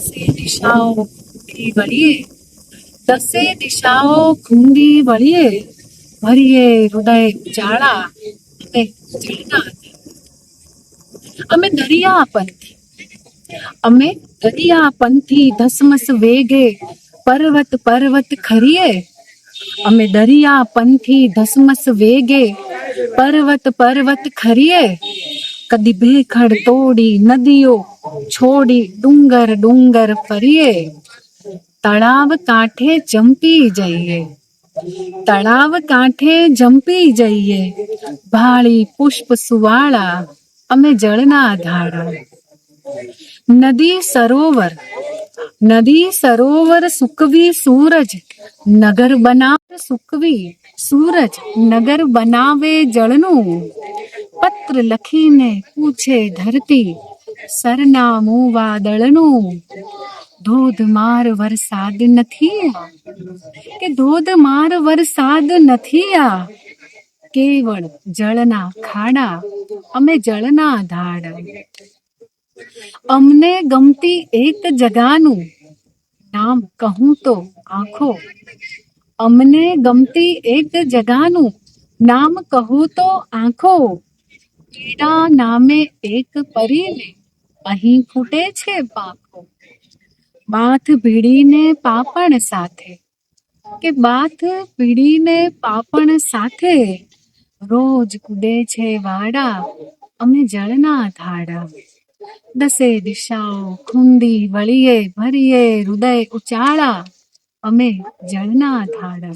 દસે દિશાઓ ઘૂંડી વળીએ દસે દિશાઓ ઘૂંડી વળીએ ભરીએ હૃદય ઉજાળા અને જળના અમે દરિયા પંથી અમે દરિયા પંથી ધસમસ વેગે પર્વત પર્વત ખરીએ અમે દરિયા પંથી ધસમસ વેગે પર્વત પર્વત ખરીએ કદી ભેખડ તોડી, નદીઓ છોડી, ડુંગર ડુંગર ફરીએ. તળાવ કાંઠે જંપી જઈએ. તળાવ કાંઠે જંપી જઈએ. ભાળી પુષ્પ સુવાળા, અમે જળના ધારા. નદી સરોવર નદી સરોવર સુકવી સૂરજ, નગર બનાવ સુકવી સૂરજ, નગર બનાવે જળનું. પત્ર લખીને પૂછે ધરતી, સરનામું વાદળનું? ધોધમાર વરસાદ નથી આ? કે ધોધમાર વરસાદ નથી આ? કેવળ જળના ખાડા, અમે જળના ધાડા. અમને ગમતી એક જગાનું નામ કહું તો આંખો. અમને ગમતી એક જગાનું નામ કહું તો આંખો. પીડા નામે એક પરીને અહીં ફૂટે છે પાંખો બાથ ભીડીને પાપણ સાથે. કે બાથ ભીડીને પાપણ સાથે? રોજ કૂદે છે વાડા, અમે જળના ધાડા. દસે દિશાઓ ખૂંદી વળીએ, ભરીએ, હૃદય ઉચાળા, અમે જળના ધાડા.